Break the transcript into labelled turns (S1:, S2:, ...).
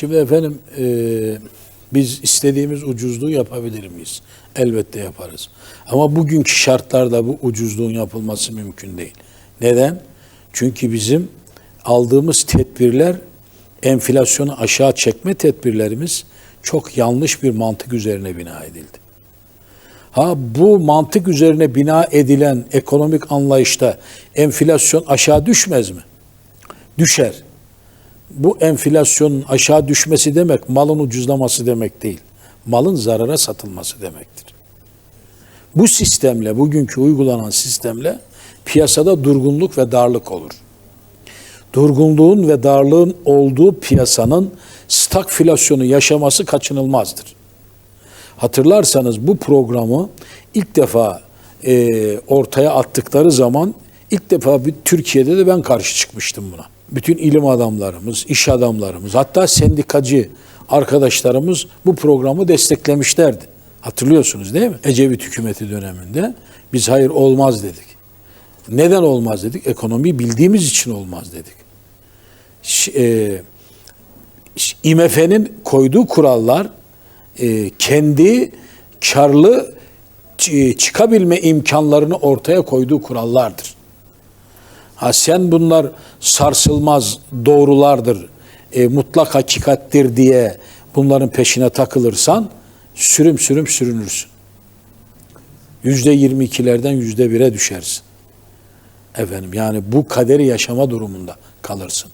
S1: Şimdi efendim e, biz istediğimiz ucuzluğu yapabilir miyiz? Elbette yaparız. Ama bugünkü şartlarda bu ucuzluğun yapılması mümkün değil. Neden? Çünkü bizim aldığımız tedbirler enflasyonu aşağı çekme tedbirlerimiz çok yanlış bir mantık üzerine bina edildi. Ha bu mantık üzerine bina edilen ekonomik anlayışta enflasyon aşağı düşmez mi? Düşer. Bu enflasyonun aşağı düşmesi demek malın ucuzlaması demek değil. Malın zarara satılması demektir. Bu sistemle, bugünkü uygulanan sistemle piyasada durgunluk ve darlık olur. Durgunluğun ve darlığın olduğu piyasanın stagflasyonu yaşaması kaçınılmazdır. Hatırlarsanız bu programı ilk defa e, ortaya attıkları zaman ilk defa bir Türkiye'de de ben karşı çıkmıştım buna. Bütün ilim adamlarımız, iş adamlarımız, hatta sendikacı arkadaşlarımız bu programı desteklemişlerdi. Hatırlıyorsunuz değil mi? Ecevit hükümeti döneminde biz hayır olmaz dedik. Neden olmaz dedik? Ekonomiyi bildiğimiz için olmaz dedik. E, IMF'nin koyduğu kurallar e, kendi karlı ç- çıkabilme imkanlarını ortaya koyduğu kurallardır. Ha sen bunlar sarsılmaz doğrulardır, e, mutlak hakikattir diye bunların peşine takılırsan sürüm sürüm sürünürsün. Yüzde yirmi ikilerden yüzde bire düşersin. Efendim yani bu kaderi yaşama durumunda kalırsın.